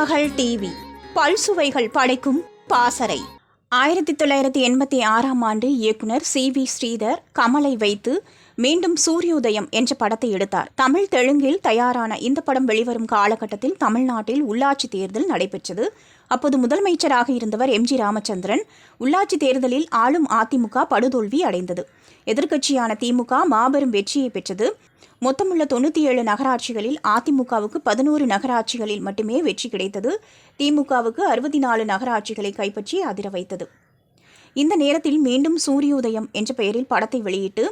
மகள் டிவி. பல்சுவைகள் படைக்கும் பாசறை. ஆயிரத்தி தொள்ளாயிரத்தி எண்பத்தி ஆறாம் ஆண்டு இயக்குனர் சி வி ஸ்ரீதர் கமலை வைத்து மீண்டும் சூரியோதயம் என்ற படத்தை எடுத்தார். தமிழ் தெலுங்கில் தயாரான இந்த படம் வெளிவரும் காலகட்டத்தில் தமிழ்நாட்டில் உள்ளாட்சி தேர்தல் நடைபெற்றது. அப்போது முதலமைச்சராக இருந்தவர் எம். ஜி. ராமச்சந்திரன். உள்ளாட்சி தேர்தலில் ஆளும் அதிமுக படுதோல்வி அடைந்தது. எதிர்க்கட்சியான திமுக மாபெரும் வெற்றியை பெற்றது. மொத்தமுள்ள தொண்ணூற்றி ஏழு நகராட்சிகளில் அதிமுகவுக்கு பதினோரு நகராட்சிகளில் மட்டுமே வெற்றி கிடைத்தது. திமுகவுக்கு அறுபத்தி நாலு நகராட்சிகளை கைப்பற்றி அதிர வைத்தது. இந்த நேரத்தில் மீண்டும் சூரியோதயம் என்ற பெயரில் படத்தை வெளியிட்டு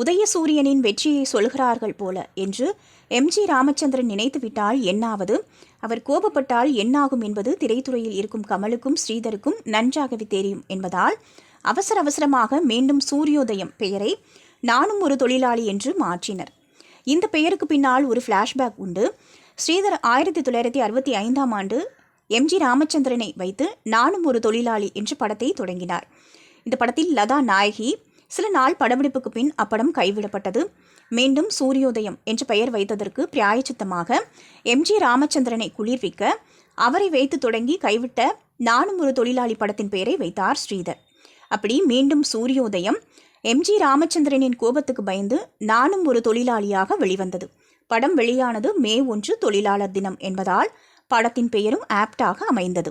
உதயசூரியனின் வெற்றியை சொல்கிறார்கள் போல என்று எம்ஜி ராமச்சந்திரன் நினைத்துவிட்டால் என்னாவது? அவர் கோபப்பட்டால் என்னாகும் என்பது திரைத்துறையில் இருக்கும் கமலுக்கும் ஸ்ரீதருக்கும் நன்றாகவே தெரியும் என்பதால் அவசர அவசரமாக மீண்டும் சூரியோதயம் பெயரை நானும் ஒரு தொழிலாளி என்று மாற்றினர். இந்த பெயருக்கு பின்னால் ஒரு ஃப்ளாஷ்பேக் உண்டு. ஸ்ரீதர் ஆயிரத்தி தொள்ளாயிரத்தி அறுபத்தி ஐந்தாம் ஆண்டு எம்ஜி ராமச்சந்திரனை வைத்து நானும் ஒரு தொழிலாளி என்று படத்தை தொடங்கினார். இந்த படத்தில் லதா நாயகி சில நாள் படப்பிடிப்புக்கு பின் அப்படம் கைவிடப்பட்டது. மீண்டும் சூரியோதயம் என்று பெயர் வைத்ததற்கு பிராயச்சித்தமாக எம்ஜி ராமச்சந்திரனை குளிர்விக்க அவரை வைத்து தொடங்கி கைவிட்ட நானும் ஒரு தொழிலாளி படத்தின் பெயரை வைத்தார் ஸ்ரீதர். அப்படி மீண்டும் சூரியோதயம் எம்ஜி ராமச்சந்திரனின் கோபத்துக்கு பயந்து நானும் ஒரு தொழிலாளியாக வெளிவந்தது. படம் வெளியானது மே ஒன்று தொழிலாளர் தினம் என்பதால் படத்தின் பெயரும் ஆப்டாக அமைந்தது.